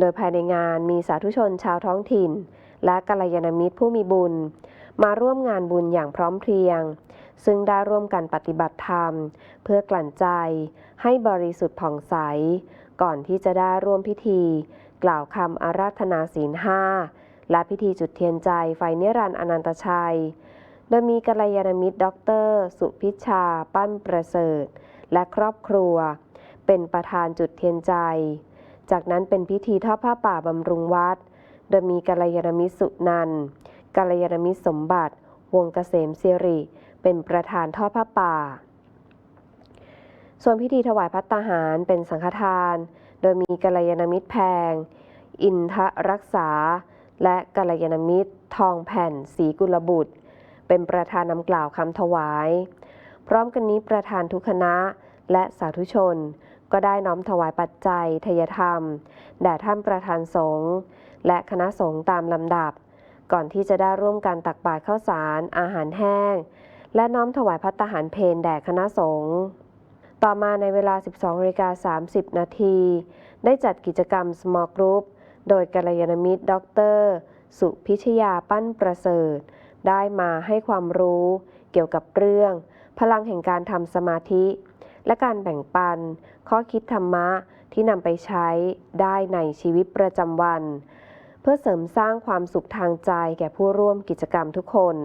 โดยภายในงานมีสาธุชนชาวท้องถิ่น และกัลยาณมิตรผู้มีบุญ มาร่วมงานบุญอย่างพร้อมเพรียง ซึ่งได้ร่วมกันปฏิบัติธรรม เพื่อกลั่นใจ ให้บริสุทธิ์ผ่องใส ก่อนที่จะได้ร่วมพิธี กล่าวคำอาราธนาศีลห้าและพิธีจุดเทียนใจไฟเนรันอนันตชัย โดยมีกัลยาณมิตรด็อกเตอร์ สุพิชา ปั้นประเสริฐ และครอบครัว เป็นประธานจุดเทียนใจ จากนั้นเป็นพิธีทอดผ้าป่าบำรุงวัด โดยมีกัลยาณมิตรสุนันท์กัลยาณมิตรสมบัติ วงศ์เกษมสิริ เป็นประธานทอดผ้าป่า ส่วนพิธีถวายพัตตาหารเป็นสังฆทาน โดยมีกัลยาณมิตรแพง อินทรักษา และกัลยาณมิตร ทองแผ่นศรีกุลบุตร เป็นประธานนำกล่าวคำถวาย พร้อมกันนี้ประธานทุกคณะและสาธุชน ก็ได้น้อมถวายปัจจัยทยธรรม แด่ท่านประธานสงฆ์และคณะสงฆ์ตามลำดับ ก่อนที่จะได้ร่วมกันตักบาตรข้าวสาร อาหารแห้ง และน้อมถวายพัตหารเพลแด่คณะสงฆ์ต่อมาในเวลา 12นาฬิกา30 นาที ได้จัดกิจกรรม small group โดยกัลยาณมิตร ดร สุพิชยาปั้นประเสริฐ ได้มาให้ความรู้เกี่ยวกับเรื่อง พลังแห่งการทำสมาธิ และการแบ่งปัน ข้อคิดธรรมะที่นำไปใช้ได้ในชีวิตประจำวัน เพื่อเสริมสร้างความสุขทางใจแก่ผู้ร่วมกิจกรรมทุกคน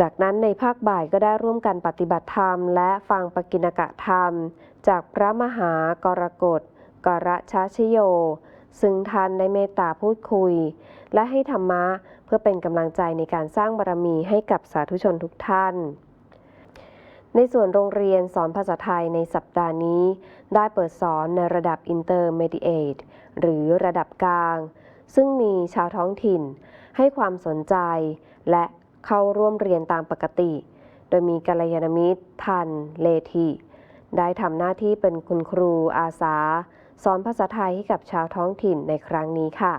จากนั้นในภาคบ่ายก็ได้ร่วมกันปฏิบัติธรรม และฟังปกิณกะธรรม จากพระมหากรกฎกรชาชโย ซึ่งท่านได้เมตตาพูดคุย และให้ธรรมะเพื่อเป็นกำลังใจในการสร้างบารมีให้กับสาธุชนทุกท่าน ในส่วนโรงเรียนสอนภาษาไทยในสัปดาห์นี้ ได้เปิดสอนในระดับ Intermediate หรือระดับกลาง ซึ่งมีชาวท้องถิ่น ให้ความสนใจ และเข้าร่วมเรียนตามปกติ โดยมีกัลยาณมิตร ทัน เลธิได้ทำหน้าที่เป็นคุณครูอาสา สอนภาษาไทยให้กับชาวท้องถิ่นในครั้งนี้ค่ะ